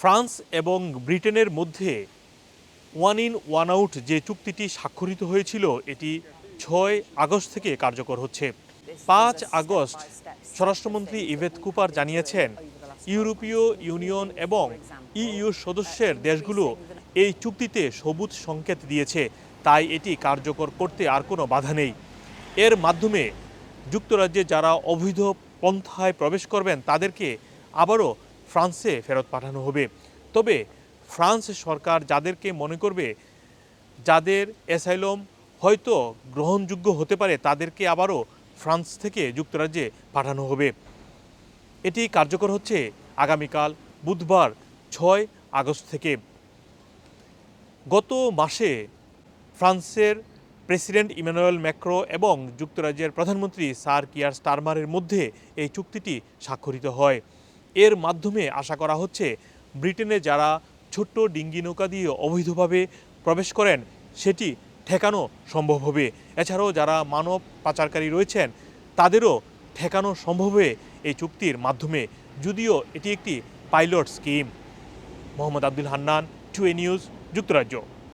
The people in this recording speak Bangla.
ফ্রান্স এবং ব্রিটেনের মধ্যে ওয়ান ইন ওয়ান আউট যে চুক্তিটি স্বাক্ষরিত হয়েছিল, এটি ছয় আগস্ট থেকে কার্যকর হচ্ছে। পাঁচ আগস্ট স্বরাষ্ট্রমন্ত্রী ইভেত কুপার জানিয়েছেন, ইউরোপীয় ইউনিয়ন এবং ইইউ সদস্যের দেশগুলো এই চুক্তিতে সবুজ সংকেত দিয়েছে, তাই এটি কার্যকর করতে আর কোনো বাধা নেই। এর মাধ্যমে যুক্তরাজ্যে যারা অবৈধ পন্থায় প্রবেশ করবেন, তাদেরকে আবারও ফ্রান্সে ফেরত পাঠানো হবে। তবে ফ্রান্স সরকার যাদেরকে মনে করবে, যাদের অ্যাসাইলম হয়তো গ্রহণযোগ্য হতে পারে, তাদেরকে আবারও ফ্রান্স থেকে যুক্তরাজ্যে পাঠানো হবে। এটি কার্যকর হচ্ছে আগামীকাল বুধবার, ছয় আগস্ট থেকে। গত মাসে ফ্রান্সের প্রেসিডেন্ট ইমানুয়েল ম্যাক্রো এবং যুক্তরাজ্যের প্রধানমন্ত্রী স্যার কিয়ার স্টারমারের মধ্যে এই চুক্তিটি স্বাক্ষরিত হয়। এর মাধ্যমে আশা করা হচ্ছে ব্রিটেনে যারা ছোট্ট ডিঙ্গি নৌকা দিয়ে অবৈধভাবে প্রবেশ করেন, সেটি ঠেকানো সম্ভব হবে। এছাড়াও যারা মানব পাচারকারী রয়েছেন, তাদেরও ঠেকানো সম্ভব হবে এই চুক্তির মাধ্যমে। যদিও এটি একটি pilot scheme. Mohammad Abdul Hannan to a news, যুক্তরাজ্য।